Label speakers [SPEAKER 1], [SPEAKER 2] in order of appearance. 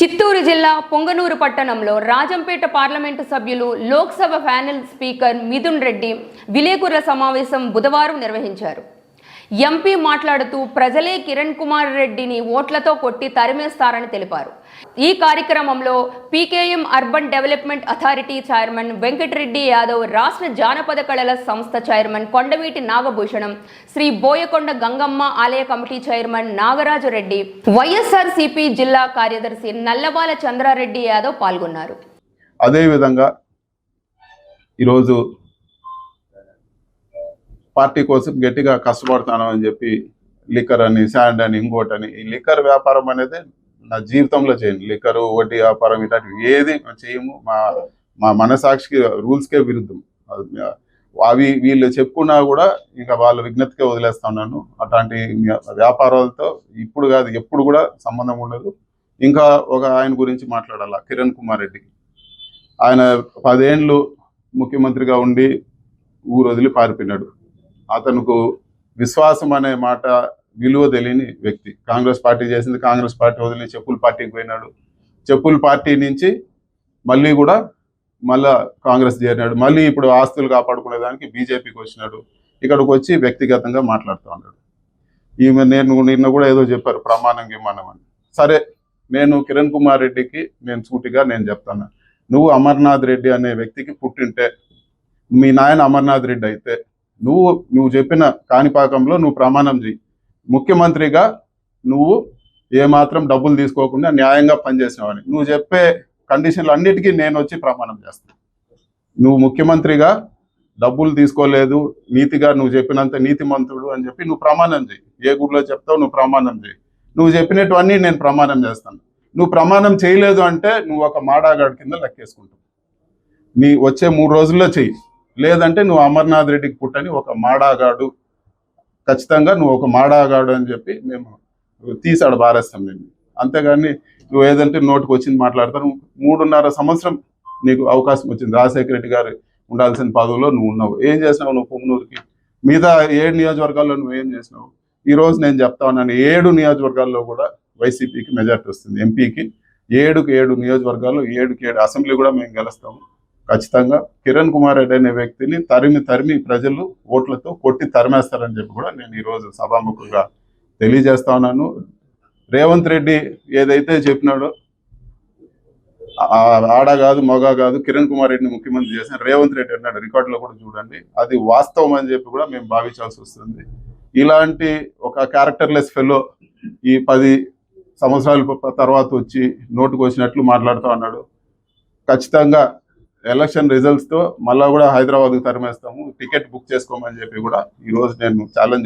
[SPEAKER 1] చిత్తూరు జిల్లా పొంగనూరు పట్టణంలో రాజంపేట పార్లమెంటు సభ్యులు లోక్సభ ప్యానెల్ స్పీకర్ మిథున్ రెడ్డి విలేకరుల సమావేశం బుధవారం నిర్వహించారు. ఎంపీ మాట్లాడుతూ ప్రజలే కిరణ్ కుమార్ రెడ్డిని ఓట్లతో కొట్టి తరిమేస్తారని తెలిపారు. ఈ కార్యక్రమంలో PKM urban development authority chairman Venkatareddy Yadav రాష్ట్ర జానపద కళల సంస్థ చైర్మన్ కొండవీటి నాగభూషణం శ్రీ బోయకొండ గంగమ్మ ఆలయ committee chairman Nagaraju Reddy YSRCP జిల్లా కార్యదర్శి నల్లబాల చంద్రారెడ్డి యాదవ్ పాల్గొన్నారు.
[SPEAKER 2] అదేవిధంగా ఈరోజు పార్టీ కోసం గట్టిగా కష్టపడతాను అని చెప్పి లిక్కర్ అని శాండ్ అని ఇంకోటి అని. ఈ లిక్కర్ వ్యాపారం అనేది నా జీవితంలో చేయను. లిక్కరు వడ్డీ వ్యాపారం ఇలాంటివి ఏది చేయము. మా మా మనసాక్షికి రూల్స్కే విరుద్ధం. అవి వీళ్ళు చెప్పుకున్నా కూడా ఇంకా వాళ్ళ విజ్ఞతకే వదిలేస్తున్నాను. అట్లాంటి వ్యాపారాలతో ఇప్పుడు కాదు ఎప్పుడు కూడా సంబంధం ఉండదు. ఇంకా ఒక ఆయన గురించి మాట్లాడాల? కిరణ్ కుమార్ రెడ్డి. ఆయన పదేండ్లు ముఖ్యమంత్రిగా ఉండి ఊరు వదిలి పారిపోయినాడు. అతనుకు విశ్వాసం అనే మాట విలువ తెలియని వ్యక్తి. కాంగ్రెస్ పార్టీ చేసింది కాంగ్రెస్ పార్టీ వదిలి చెప్పుల పార్టీకి పోయినాడు. చెప్పుల పార్టీ నుంచి మళ్ళీ కూడా మళ్ళా కాంగ్రెస్ చేరినాడు. మళ్ళీ ఇప్పుడు ఆస్తులు కాపాడుకునే దానికి బీజేపీకి వచ్చినాడు. ఇక్కడికి వచ్చి వ్యక్తిగతంగా మాట్లాడుతూ ఉన్నాడు. ఈమె నేను నిన్న కూడా ఏదో చెప్పారు ప్రమాణం గిమానం అని. సరే నేను కిరణ్ కుమార్ రెడ్డికి నేను సూటిగా నేను చెప్తాను. నువ్వు అమర్నాథ్ రెడ్డి అనే వ్యక్తికి పుట్టింటే మీ నాయన అమర్నాథ్ రెడ్డి అయితే నువ్వు నువ్వు చెప్పిన కాణిపాకంలో నువ్వు ప్రమాణం చేయి ముఖ్యమంత్రిగా నువ్వు ఏమాత్రం డబ్బులు తీసుకోకుండా న్యాయంగా పనిచేసినావని నువ్వు చెప్పే కండిషన్లు అన్నిటికీ నేను వచ్చి ప్రమాణం చేస్తాను. నువ్వు ముఖ్యమంత్రిగా డబ్బులు తీసుకోలేదు నీతిగా నువ్వు చెప్పినంత నీతిమంతుడు అని చెప్పి నువ్వు ప్రమాణం చేయి ఏ గుడిలో చెప్తావు నువ్వు ప్రమాణం చేయి నువ్వు చెప్పినటువన్నీ నేను ప్రమాణం చేస్తాను. నువ్వు ప్రమాణం చేయలేదు అంటే నువ్వు ఒక మాడాగాడి కింద లెక్కేసుకుంటావు. నీ వచ్చే మూడు రోజుల్లో చెయ్యి. లేదంటే నువ్వు అమర్నాథ్ రెడ్డికి పుట్టని ఒక మాడాగాడు. ఖచ్చితంగా నువ్వు ఒక మాడాగాడు అని చెప్పి మేము తీసాడు బారేస్తాం మేము అంతేగాని నువ్వు ఏదంటే నోటికి వచ్చింది మాట్లాడతాను మూడున్నర సంవత్సరం నీకు అవకాశం వచ్చింది. రాజశేఖర రెడ్డి గారు ఉండాల్సిన పదవిలో నువ్వు ఉన్నావు. ఏం చేసినావు నువ్వు పొంగనూరుకి? మిగతా ఏడు నియోజకవర్గాల్లో నువ్వు ఏం చేసినావు? ఈరోజు నేను చెప్తా ఉన్నాను. ఏడు నియోజకవర్గాల్లో కూడా వైసీపీకి మెజార్టీ వస్తుంది. ఎంపీకి ఏడుకి ఏడు నియోజకవర్గాలు ఏడుకి ఏడు అసెంబ్లీ కూడా మేము గెలుస్తాము. ఖచ్చితంగా కిరణ్ కుమార్ రెడ్డి అనే వ్యక్తిని తరిమి తరిమి ప్రజలు ఓట్లతో కొట్టి తరిమేస్తారని చెప్పి కూడా నేను ఈరోజు సభాముఖంగా తెలియజేస్తా ఉన్నాను. రేవంత్ రెడ్డి ఏదైతే చెప్పినాడో ఆడ కాదు మగ కాదు కిరణ్ కుమార్ రెడ్డిని ముఖ్యమంత్రి చేసిన రేవంత్ రెడ్డి అన్నాడు. రికార్డులో కూడా చూడండి. అది వాస్తవం అని చెప్పి కూడా మేము భావించాల్సి వస్తుంది. ఇలాంటి ఒక క్యారెక్టర్లెస్ ఫెలో ఈ పది సంవత్సరాల తర్వాత వచ్చి నోటుకు వచ్చినట్లు మాట్లాడుతూ అన్నాడు ఖచ్చితంగా ఎలక్షన్ రిజల్ట్స్తో మళ్ళా కూడా హైదరాబాద్ తరిమేస్తాము. టికెట్ బుక్ చేసుకోమని చెప్పి కూడా ఈ రోజు నేను ఛాలెంజ్